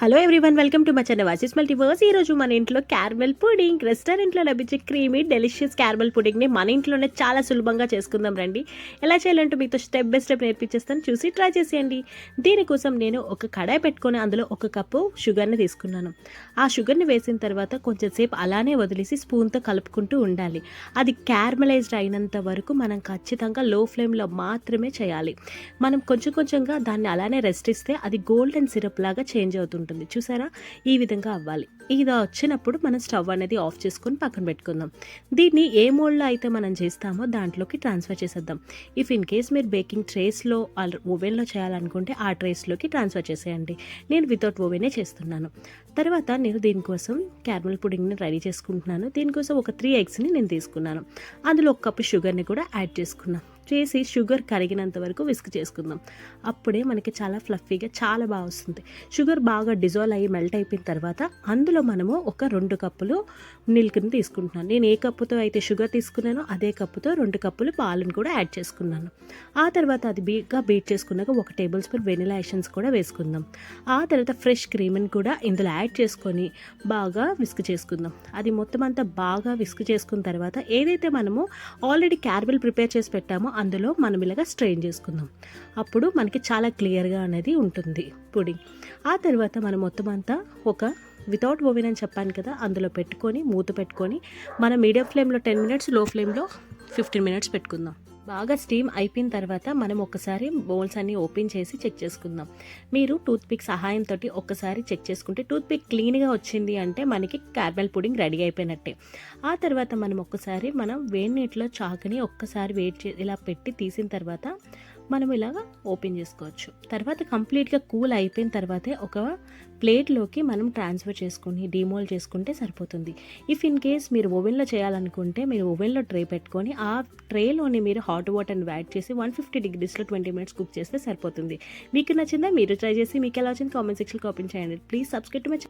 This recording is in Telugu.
హలో ఎవ్రీవన్ వెల్కమ్ టు మచన్న వాసిస్ మల్టీవర్స్ ఈరోజు రోజు మన ఇంట్లో క్యారమెల్ పుడింగ్ రెస్టారెంట్లో లభించే క్రీమీ డెలిషియస్ క్యారమెల్ పుడింగ్ని మన ఇంట్లోనే చాలా సులభంగా చేసుకుందాం రండి. ఎలా చేయాలంటే మీతో స్టెప్ బై స్టెప్ నేర్పించేస్తాను. చూసి ట్రై చేసేయండి. దీనికోసం నేను ఒక కడాయి పెట్టుకొని అందులో ఒక కప్పు షుగర్ని తీసుకున్నాను. ఆ షుగర్ని వేసిన తర్వాత కొంచెం సేపు అలానే వదిలేసి స్పూన్తో కలుపుకుంటూ ఉండాలి. అది క్యారమలైజ్డ్ అయినంత వరకు మనం ఖచ్చితంగా లో ఫ్లేమ్లో మాత్రమే చేయాలి. మనం కొంచెం కొంచెంగా దాన్ని అలానే రెస్ట్ ఇస్తే అది గోల్డెన్ సిరప్ లాగా చేంజ్ అవుతుంది ఉంటుంది. చూసారా? ఈ విధంగా అవ్వాలి. ఇది వచ్చినప్పుడు మనం స్టవ్ అనేది ఆఫ్ చేసుకొని పక్కన పెట్టుకుందాం. దీన్ని ఏ మోడ్లో అయితే మనం చేస్తామో దాంట్లోకి ట్రాన్స్ఫర్ చేసేద్దాం. ఇఫ్ ఇన్ కేస్ మీరు బేకింగ్ ట్రేస్లో ఓవెన్లో చేయాలనుకుంటే ఆ ట్రేస్లోకి ట్రాన్స్ఫర్ చేసేయండి. నేను వితౌట్ ఓవెనే చేస్తున్నాను. తర్వాత నేను దీనికోసం క్యారమల్ పుడింగ్ని రెడీ చేసుకుంటున్నాను. దీనికోసం ఒక త్రీ ఎగ్స్ని నేను తీసుకున్నాను. అందులో ఒక కప్పు షుగర్ని కూడా యాడ్ చేసుకున్నాను చేసి షుగర్ కరిగినంత వరకు విస్క్ చేసుకుందాం. అప్పుడే మనకి చాలా ఫ్లఫీగా చాలా బాగా వస్తుంది. షుగర్ బాగా డిజాల్వ్ అయ్యి మెల్ట్ అయిపోయిన తర్వాత అందులో మనము ఒక రెండు కప్పులు మిల్క్ని తీసుకుంటున్నాను. నేను ఏ కప్పుతో అయితే షుగర్ తీసుకున్నానో అదే కప్పుతో రెండు కప్పులు పాలను కూడా యాడ్ చేసుకున్నాను. ఆ తర్వాత అది బీగా బీట్ చేసుకున్నాక ఒక టేబుల్ స్పూన్ వెనిలా ఎషన్స్ కూడా వేసుకుందాం. ఆ తర్వాత ఫ్రెష్ క్రీమ్ని కూడా ఇందులో యాడ్ చేసుకొని బాగా విస్క్ చేసుకుందాం. అది మొత్తం అంతా బాగా విస్క్ చేసుకున్న తర్వాత ఏదైతే మనము ఆల్రెడీ క్యారబెల్ ప్రిపేర్ చేసి పెట్టామో అందులో మనం ఇలాగా స్ట్రెయిన్ చేసుకుందాం. అప్పుడు మనకి చాలా క్లియర్గా అనేది ఉంటుంది పొడి ఆ తర్వాత మనం మొత్తం అంతా ఒక వితౌట్ ఓవెన్ అని చెప్పాను కదా అందులో పెట్టుకొని మూత పెట్టుకొని మనం మీడియం ఫ్లేమ్లో టెన్ మినిట్స్లో ఫ్లేమ్లో ఫిఫ్టీన్ మినిట్స్ పెట్టుకుందాం. బాగా స్టీమ్ అయిపోయిన తర్వాత మనం ఒకసారి బౌల్స్ అన్ని ఓపెన్ చేసి చెక్ చేసుకుందాం. మీరు టూత్ పిక్ సహాయంతో ఒక్కసారి చెక్ చేసుకుంటే టూత్ పిక్ క్లీన్గా వచ్చింది అంటే మనకి క్యారమెల్ పుడింగ్ రెడీ అయిపోయినట్టే. ఆ తర్వాత మనం ఒక్కసారి మనం వేడి నీటిలో చాకుని ఒక్కసారి వేడి ఇలా పెట్టి తీసిన తర్వాత మనం ఇలాగ ఓపెన్ చేసుకోవచ్చు. తర్వాత కంప్లీట్గా కూల్ అయిపోయిన తర్వాతే ఒక ప్లేట్లోకి మనం ట్రాన్స్ఫర్ చేసుకొని డిమోల్ చేసుకుంటే సరిపోతుంది. ఇఫ్ ఇన్ కేస్ మీరు ఓవెన్లో చేయాలనుకుంటే మీరు ఓవెన్లో ట్రే పెట్టుకొని ఆ ట్రేలోని మీరు హాట్ వాటర్ని యాడ్ చేసి వన్ ఫిఫ్టీ డిగ్రీస్లో ట్వంటీ మినిట్స్ కుక్ చేస్తే సరిపోతుంది. మీకు నచ్చిందా? మీరు ట్రై చేసి మీకు ఎలా వచ్చింది? కామెంట్ సెక్షన్లో కామెంట్ చేయండి. Please subscribe to my